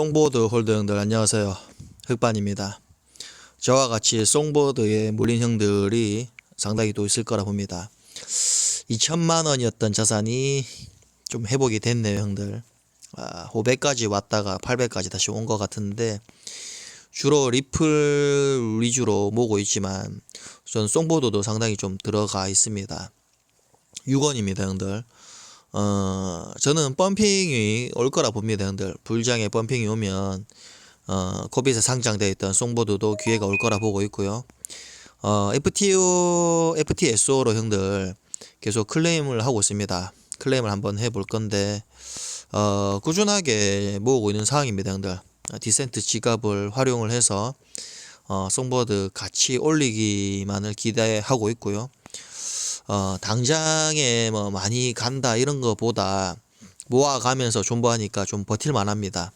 송보드 홀더 형들 안녕하세요. 흑반입니다. 저와 같이 송보드에 물린 형들이 상당히 또 있을 거라 봅니다. 2천만 원이었던 자산이 좀 회복이 됐네요 형들. 아, 500까지 왔다가 800까지 다시 온 것 같은데 주로 리플 위주로 모으고 있지만 전 송보드도 상당히 좀 들어가 있습니다. 6원입니다 형들 어, 저는 펌핑이 올 거라 봅니다, 형들. 불장에 펌핑이 오면, 어, 코빗에 상장되어 있던 송보드도 기회가 올 거라 보고 있고요. 어, FTO, FTSO로 형들 계속 클레임을 하고 있습니다. 클레임을 한번 해볼 건데, 어, 꾸준하게 모으고 있는 상황입니다, 형들. 어, 디센트 지갑을 활용을 해서, 어, 송보드 같이 올리기만을 기대하고 있고요. 어, 당장에 뭐 많이 간다 이런 거보다 모아가면서 존버하니까 좀 버틸만 합니다.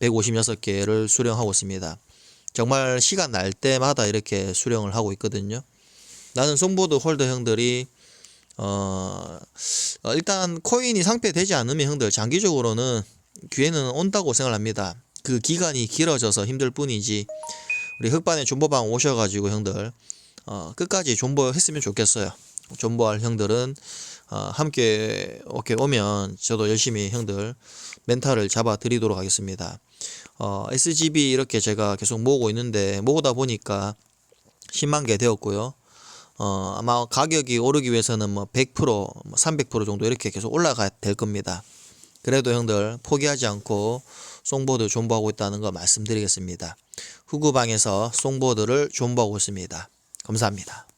156개를 수령하고 있습니다. 정말 시간 날 때마다 이렇게 수령을 하고 있거든요. 나는 송보드 홀더 형들이 어, 어, 일단 코인이 상폐되지 않으면 형들 장기적으로는 기회는 온다고 생각합니다. 그 기간이 길어져서 힘들 뿐이지 우리 흑반에 존버방 오셔가지고 형들 어, 끝까지 존버했으면 좋겠어요. 존버할 형들은 어, 함께 오케이 오면 저도 열심히 형들 멘탈을 잡아 드리도록 하겠습니다. 어, SGB 이렇게 제가 계속 모으고 있는데 모으다 보니까 10만 개 되었고요. 어, 아마 가격이 오르기 위해서는 뭐 100%, 뭐300% 정도 이렇게 계속 올라가야 될 겁니다. 그래도 형들 포기하지 않고 송보드 존버하고 있다는 거 말씀드리겠습니다. 후구방에서 송보드를 존버하고 있습니다. 감사합니다.